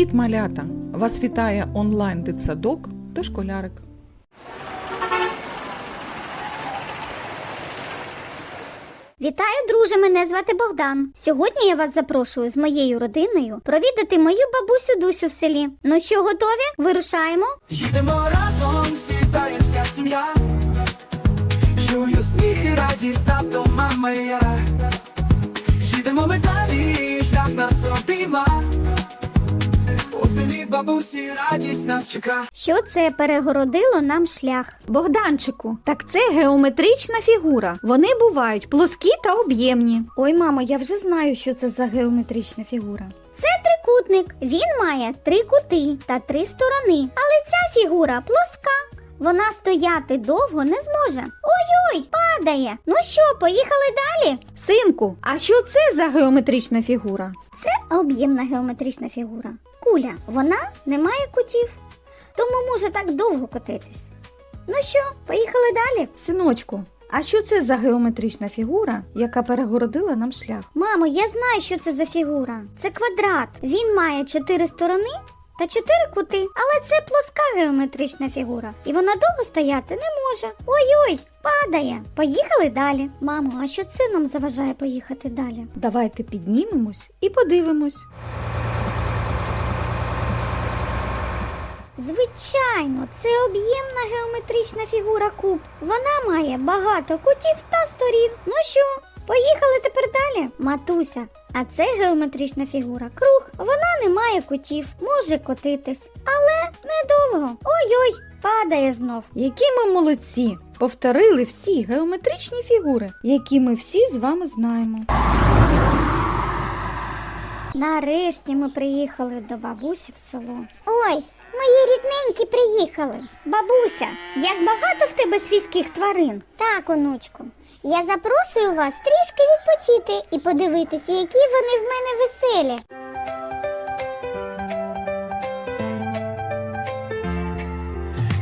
Привіт, малята! Вас вітає онлайн дитсадок та школярик. Вітаю, друже! Мене звати Богдан. Сьогодні я вас запрошую з моєю родиною провідати мою бабусю Дусю в селі. Ну що, готові? Вирушаємо. Їдемо разом, сідає вся сім'я. Чую сміх і радість, тато, мама і я. Бабусі радість нас чека. Що це перегородило нам шлях? Богданчику, так це геометрична фігура. Вони бувають плоскі та об'ємні. Ой, мамо, я вже знаю, що це за геометрична фігура. Це трикутник. Він має три кути та три сторони. Але ця фігура плоска. Вона стояти довго не зможе. Ой-ой, падає. Ну що, поїхали далі? Синку, а що це за геометрична фігура? Це об'ємна геометрична фігура. Куля, вона не має кутів, тому може так довго котитись. Ну що, поїхали далі? Синочку, а що це за геометрична фігура, яка перегородила нам шлях? Мамо, я знаю, що це за фігура. Це квадрат. Він має чотири сторони та чотири кути. Але це плоска геометрична фігура. І вона довго стояти не може. Ой-ой, падає. Поїхали далі. Мамо, а що це нам заважає поїхати далі? Давайте піднімемось і подивимось. Звичайно, це об'ємна геометрична фігура куб. Вона має багато кутів та сторін. Ну що, поїхали тепер далі? Матуся. А це геометрична фігура круг. Вона не має кутів, може котитись, але недовго. Ой-ой, падає знов. Які ми молодці! Повторили всі геометричні фігури, які ми всі з вами знаємо. Нарешті ми приїхали до бабусі в село. Ой, мої рідненькі приїхали. Бабуся, як багато в тебе свійських тварин? Так, онучку. Я запрошую вас трішки відпочити і подивитися, які вони в мене веселі.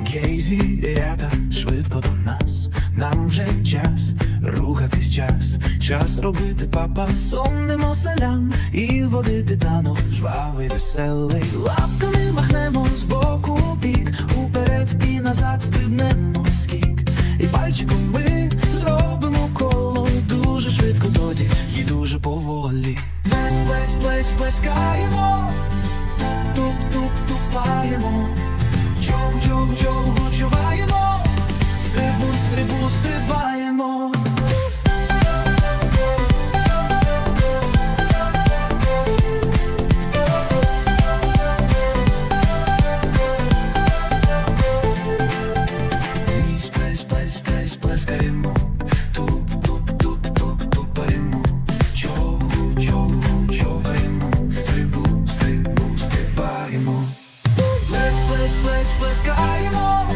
Гей, звірята, швидко до нас. Нам вже час рухатись час. Час робити папа сонним селям і водити танок жвавий, веселий. Лапками махнемо з боку бік, уперед і назад стрибнемо скік. І пальчиком ми зробимо коло дуже швидко тоді і дуже поволі. Плес, плес, плес, плескаємо, туп, туп, тупаємо. Чогу, чогу, чогу, чуваємо, стрибу, стрибу, стрибаємо. Плескаємо.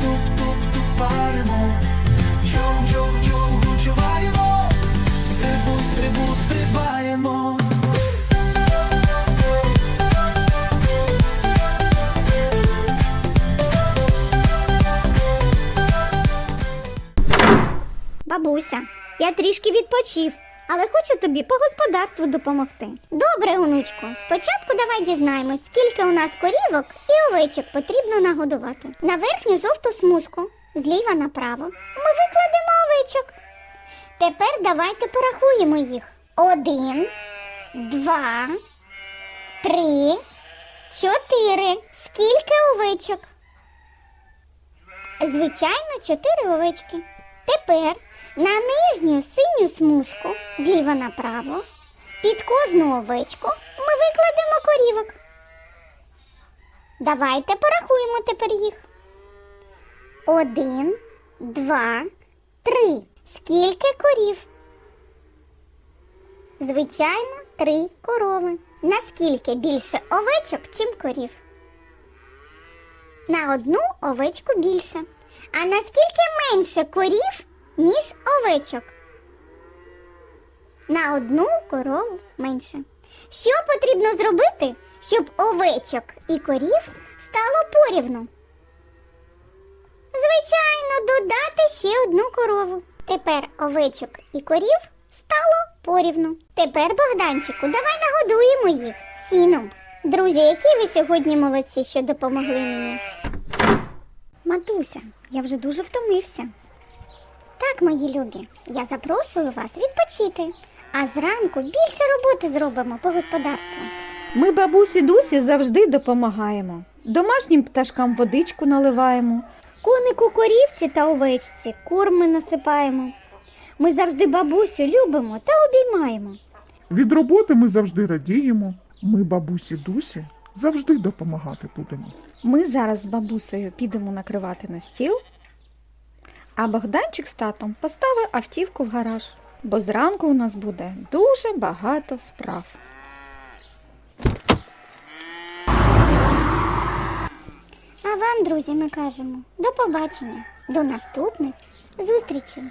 Туп, туп, тупаємо. Чогу, чогу, чогу, чуваємо. Стрибу, стрибу, стрибаємо. Бабуся, я трішки відпочив, але хочу тобі по господарству допомогти. Добре, онучко. Спочатку давай дізнаємось, скільки у нас корівок і овечок потрібно нагодувати. На верхню жовту смужку, зліва направо, ми викладемо овечок. Тепер давайте порахуємо їх. Один, два, три, чотири. Скільки овечок? Звичайно, чотири овечки. Тепер на нижню синю смужку зліва направо під кожну овечку ми викладемо корівок. Давайте порахуємо тепер їх. Один, два, три. Скільки корів? Звичайно, три корови. Наскільки більше овечок, чим корів? На одну овечку більше. А наскільки менше корів, ніж овечок? На одну корову менше. Що потрібно зробити, щоб овечок і корів стало порівну? Звичайно, додати ще одну корову. Тепер овечок і корів стало порівну. Тепер, Богданчику, давай нагодуємо їх сіном. Друзі, які ви сьогодні молодці, що допомогли мені. Матуся, я вже дуже втомився. Так, мої любі, я запрошую вас відпочити. А зранку більше роботи зробимо по господарству. Ми бабусі Дусі завжди допомагаємо. Домашнім пташкам водичку наливаємо, конику корівці та овечці корми насипаємо. Ми завжди бабусю любимо та обіймаємо. Від роботи ми завжди радіємо. Ми бабусі Дусі завжди допомагати будемо. Ми зараз з бабусею підемо накривати на стіл, а Богданчик з татом поставив автівку в гараж, бо зранку у нас буде дуже багато справ. А вам, друзі, ми кажемо до побачення, до наступних зустрічей.